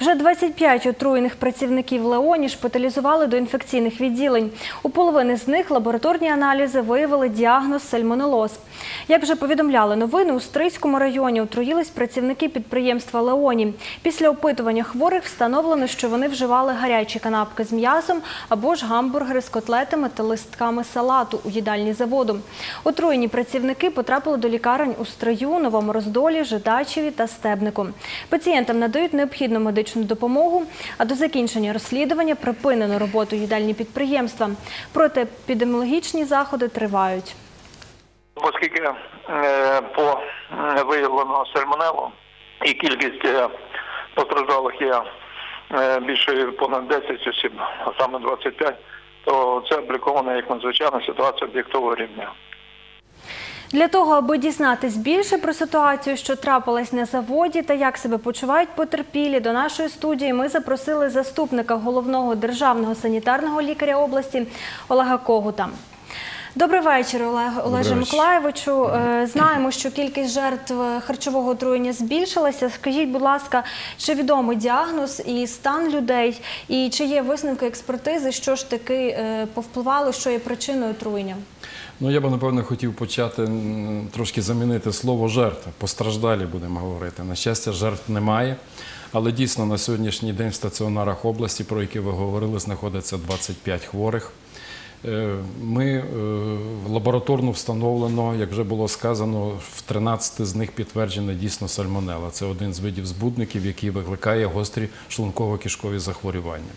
Вже 25 отруєних працівників Леоні шпиталізували до інфекційних відділень. У половини з них лабораторні аналізи виявили діагноз сальмонелоз. Як вже повідомляли новини, у Стрийському районі отруїлись працівники підприємства Леоні. Після опитування хворих встановлено, що вони вживали гарячі канапки з м'ясом або ж гамбургери з котлетами та листками салату у їдальні заводу. Отруєні працівники потрапили до лікарень у Стрию, Новому Роздолі, Жидачеві та Стебнику. Пацієнтам надають необхідну медичну допомогу, а до закінчення розслідування припинено роботу їдальні підприємства. Протиепідеміологічні заходи тривають. Оскільки е, по е, виявленого сальмонелу і кількість е, постраждалих є більше понад 10 осіб, а саме 25, то це обліковано як надзвичайна ситуація об'єктового рівня. Для того, аби дізнатись більше про ситуацію, що трапилась на заводі та як себе почувають потерпілі, до нашої студії ми запросили заступника головного державного санітарного лікаря області Олега Когута. Добрий вечір, Олег Олеже. Миколаєвичу. Е, Знаємо, що кількість жертв харчового отруєння збільшилася. Скажіть, будь ласка, чи відомий діагноз і стан людей, і чи є висновки експертизи, що ж таки е, повпливало, що є причиною отруєння? Ну, я би напевно хотів почати трошки замінити слово жертви. Постраждалі будемо говорити. На щастя, жертв немає. Але дійсно на сьогоднішній день в стаціонарах області, про які ви говорили, знаходиться 25 хворих. Е, Ми е, лабораторно встановлено, як вже було сказано, в 13 з них підтверджена дійсно сальмонела. Це один з видів збудників, який викликає гострі шлунково-кишкові захворювання.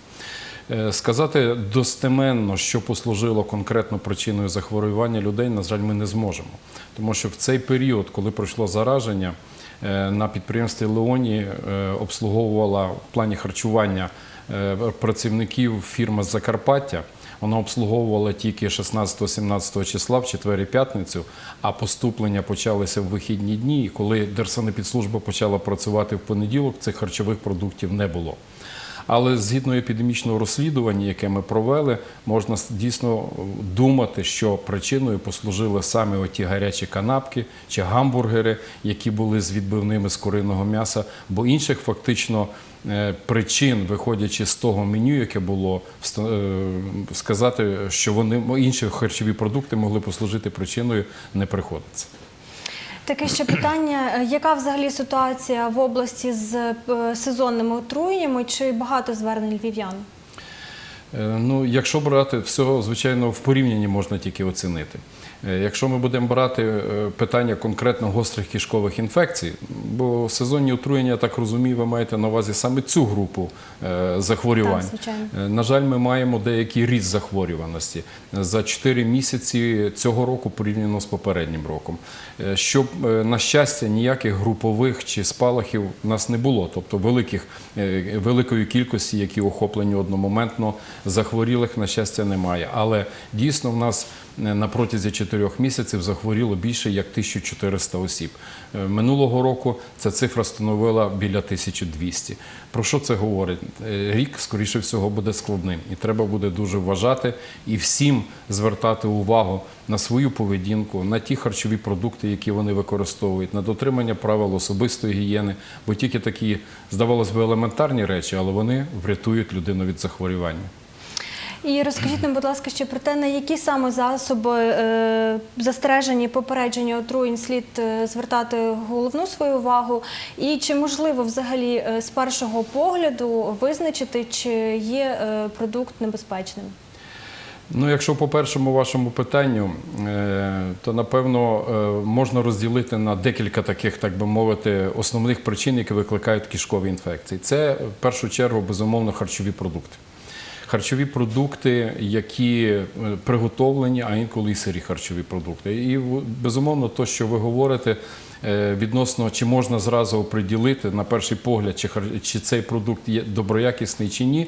Е, Сказати достеменно, що послужило конкретно причиною захворювання людей, на жаль, ми не зможемо. Тому що в цей період, коли пройшло зараження, е, на підприємстві Леоні е, обслуговувала в плані харчування працівників фірма з Закарпаття. Вона обслуговувала тільки 16-17 числа в четвер п'ятницю, а поступлення почалися в вихідні дні. І коли Держсанепідслужба почала працювати в понеділок, цих харчових продуктів не було. Але згідно епідемічного розслідування, яке ми провели, можна дійсно думати, що причиною послужили саме оті гарячі канапки чи гамбургери, які були з відбивними з куриного м'яса, бо інших фактично е, причин, виходячи з того меню, яке було, е, сказати, що вони інші харчові продукти могли послужити причиною, не приходиться. Таке ще питання: Е, яка взагалі ситуація в області з е, сезонними отруєннями? Чи багато звернень львів'ян? Е, Ну, якщо брати всього, звичайно, в порівнянні можна тільки оцінити. Е, Якщо ми будемо брати е, питання конкретно гострих кишкових інфекцій, бо сезонні отруєння, я так розумію, ви маєте на увазі саме цю групу захворювань. Так, звичайно. На жаль, ми маємо деякий ріст захворюваності за 4 місяці цього року порівняно з попереднім роком. Щоб, на щастя, ніяких групових чи спалахів у нас не було, тобто великих, великої кількості, які охоплені одномоментно, захворілих, на щастя, немає. Але дійсно в нас на протязі 4 місяців захворіло більше як 1400 осіб. Е, Минулого року ця цифра становила біля 1200. Про що це говорить? Е, Рік, скоріше всього, буде складним, і треба буде дуже вважати і всім звертати увагу на свою поведінку, на ті харчові продукти, які вони використовують, на дотримання правил особистої гігієни, бо тільки такі, здавалось би, елементарні речі, але вони врятують людину від захворювання. І розкажіть нам, будь ласка, ще про те, на які саме засоби е, застереження попередження отруєнь слід е, звертати головну свою увагу, і чи можливо взагалі е, з першого погляду визначити, чи є продукт небезпечним? Ну, якщо по першому вашому питанню, то напевно можна розділити на декілька таких, так би мовити, основних причин, які викликають кишкові інфекції. Це в першу чергу безумовно харчові продукти. Харчові продукти, які е, приготовлені, а інколи і сирі харчові продукти. І безумовно, то, що ви говорите е, відносно, чи можна зразу оприділити на перший погляд, чи, чи цей продукт є доброякісний чи ні,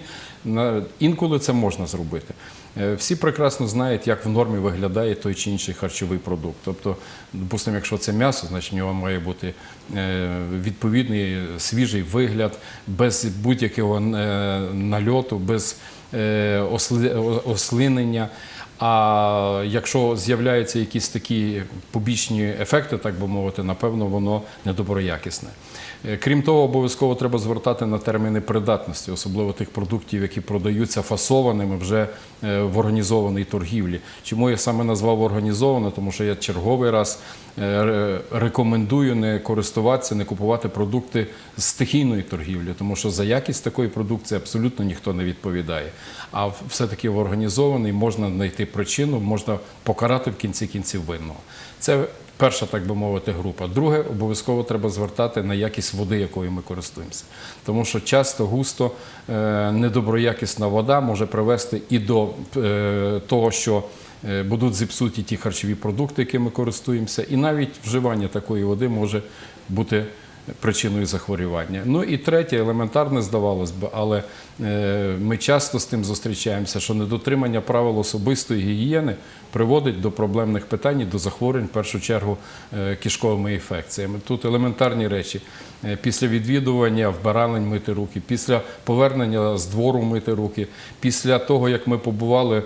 інколи це можна зробити. Е, Всі прекрасно знають, як в нормі виглядає той чи інший харчовий продукт. Тобто, допустимо, якщо це м'ясо, значить в нього має бути е, відповідний свіжий вигляд, без будь-якого е, нальоту, без ослинення. А якщо з'являються якісь такі побічні ефекти, так би мовити, напевно, воно недоброякісне. Е, Крім того, обов'язково треба звертати на терміни придатності, особливо тих продуктів, які продаються фасованими вже е, в організованій торгівлі. Чому я саме назвав організовано? Тому що я черговий раз е, рекомендую не користуватися, не купувати продукти з стихійної торгівлі, тому що за якість такої продукції абсолютно ніхто не відповідає. А все-таки в організований можна знайти причину, можна покарати в кінці кінців винного. Це перша, так би мовити, група. Друге, обов'язково треба звертати на якість води, якою ми користуємося. Тому що часто густо е, недоброякісна вода може привести і до е, того, що е, будуть зіпсуті ті харчові продукти, якими користуємося, і навіть вживання такої води може бути причиною захворювання. Ну і третє, елементарне здавалось би, але е, ми часто з тим зустрічаємося, що недотримання правил особистої гігієни приводить до проблемних питань і до захворювань, в першу чергу, е, кишковими інфекціями. Тут елементарні речі. Е, Після відвідування вбиралень мити руки, після повернення з двору мити руки, після того, як ми побували е,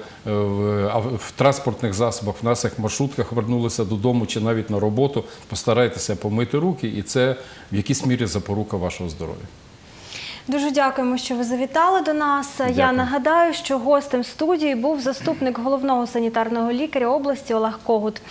в, транспортних засобах, в наших маршрутках, вернулися додому чи навіть на роботу, постарайтеся помити руки, і це в якійсь мірі запорука вашого здоров'я. Дуже дякуємо, що ви завітали до нас. Я нагадаю, що гостем студії був заступник головного санітарного лікаря області Олег Когут.